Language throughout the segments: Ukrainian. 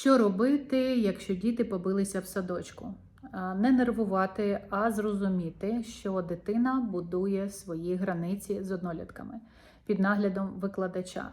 Що робити, якщо діти побилися в садочку? Не нервувати, а зрозуміти, що дитина будує свої границі з однолітками під наглядом викладача.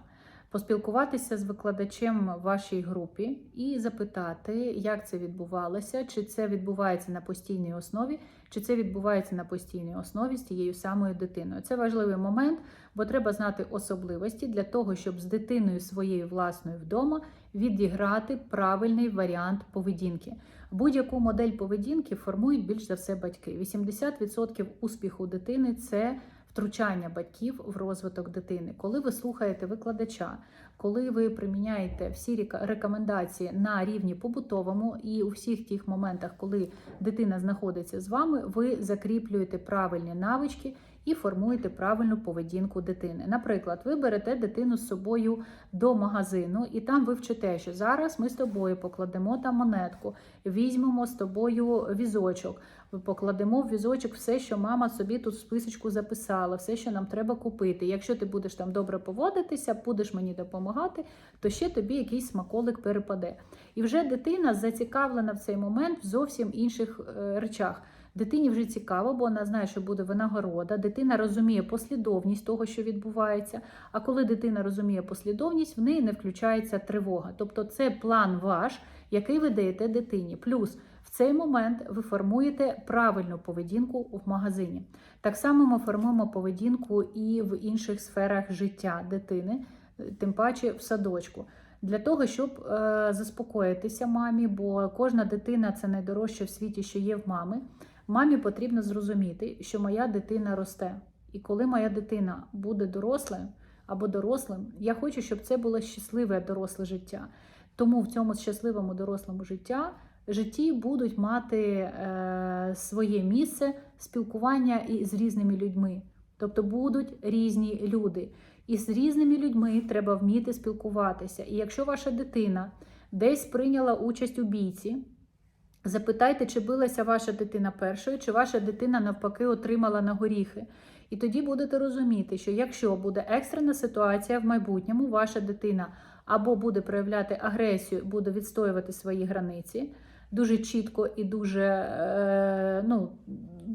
Поспілкуватися з викладачем в вашій групі і запитати, як це відбувалося, чи це відбувається на постійній основі, чи це відбувається на постійній основі з тією самою дитиною. Це важливий момент, бо треба знати особливості для того, щоб з дитиною своєю власною вдома відіграти правильний варіант поведінки. Будь-яку модель поведінки формують більш за все батьки. 80% успіху дитини це втручання батьків в розвиток дитини. Коли ви слухаєте викладача, коли ви приміняєте всі рекомендації на рівні побутовому і у всіх тих моментах, коли дитина знаходиться з вами, ви закріплюєте правильні навички і формуєте правильну поведінку дитини. Наприклад, ви берете дитину з собою до магазину, і там ви вчите, що зараз ми з тобою покладемо там монетку, візьмемо з тобою візочок. Покладемо в візочок все, що мама собі тут в списочку записала, все, що нам треба купити. Якщо ти будеш там добре поводитися, будеш мені допомагати, то ще тобі якийсь смаколик перепаде. І вже дитина зацікавлена в цей момент в зовсім інших е, речах. Дитині вже цікаво, бо вона знає, що буде винагорода. Дитина розуміє послідовність того, що відбувається. А коли дитина розуміє послідовність, в неї не включається тривога. Тобто, це план ваш, який ви даєте дитині. Плюс в цей момент ви формуєте правильну поведінку в магазині. Так само ми формуємо поведінку і в інших сферах життя дитини, тим паче в садочку. Для того, щоб е, заспокоїтися мамі, бо кожна дитина це найдорожче в світі, що є в мами. Мамі потрібно зрозуміти, що моя дитина росте. І коли моя дитина буде дорослою або дорослим, я хочу, щоб це було щасливе доросле життя. Тому в цьому щасливому дорослому життя житті будуть мати е, своє місце спілкування і з різними людьми. Тобто будуть різні люди. І з різними людьми треба вміти спілкуватися. І якщо ваша дитина десь прийняла участь у бійці, запитайте, чи билася ваша дитина першою, чи ваша дитина навпаки отримала на горіхи. І тоді будете розуміти, що якщо буде екстрена ситуація в майбутньому, ваша дитина або буде проявляти агресію, буде відстоювати свої границі дуже чітко і дуже, е,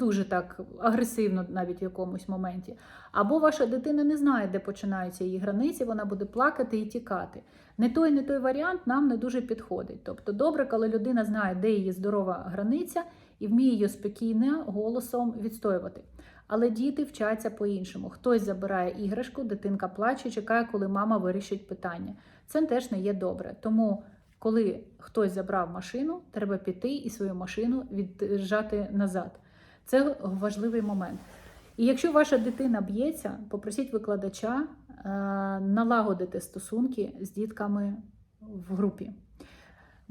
дуже так агресивно, навіть в якомусь моменті. Або ваша дитина не знає, де починаються її границі, вона буде плакати і тікати. Не той, не той варіант нам не дуже підходить. Тобто, добре, коли людина знає, де її здорова границя, і вміє її спокійно голосом відстоювати. Але діти вчаться по-іншому. Хтось забирає іграшку, дитинка плаче, чекає, коли мама вирішить питання. Це теж не є добре. Тому, коли хтось забрав машину, треба піти і свою машину віджати назад. Це важливий момент. І якщо ваша дитина б'ється, попросіть викладача е, налагодити стосунки з дітками в групі.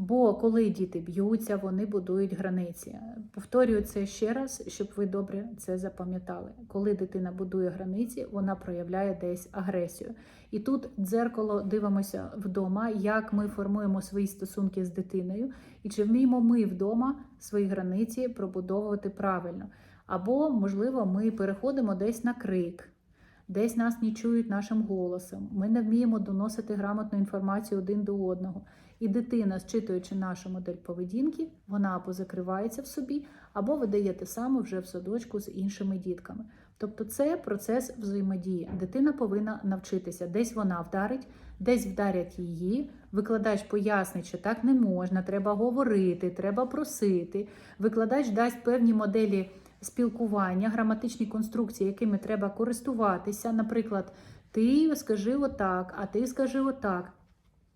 Бо коли діти б'ються, вони будують границі. Повторюю це ще раз, щоб ви добре це запам'ятали. Коли дитина будує границі, вона проявляє десь агресію. І тут дзеркало дивимося вдома, як ми формуємо свої стосунки з дитиною, і чи вміємо ми вдома свої границі пробудовувати правильно. Або, можливо, ми переходимо десь на крик. Десь нас не чують нашим голосом, ми не вміємо доносити грамотну інформацію один до одного. І дитина, зчитуючи нашу модель поведінки, вона або закривається в собі, або видає те саме вже в садочку з іншими дітками. Тобто це процес взаємодії. Дитина повинна навчитися. Десь вона вдарить, десь вдарять її. Викладач пояснить, що так не можна, треба говорити, треба просити. Викладач дасть певні моделі спілкування, граматичні конструкції, якими треба користуватися. Наприклад, ти скажи отак, а ти скажи отак.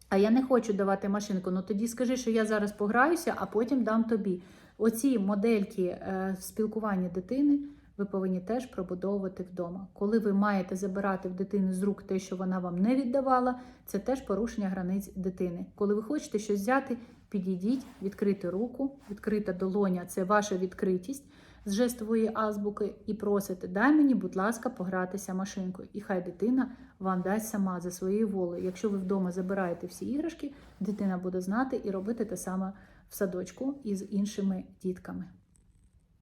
А я не хочу давати машинку. Ну тоді скажи, що я зараз пограюся, а потім дам тобі. Оці модельки е, спілкування дитини ви повинні теж пробудовувати вдома. Коли ви маєте забирати в дитини з рук те, що вона вам не віддавала, це теж порушення границь дитини. Коли ви хочете щось взяти, підійдіть, відкрити руку, відкрита долоня це ваша відкритість з жестової азбуки і просите, дай мені, будь ласка, погратися машинкою. І хай дитина вам дасть сама за своєю волею. Якщо ви вдома забираєте всі іграшки, дитина буде знати і робити те саме в садочку із іншими дітками.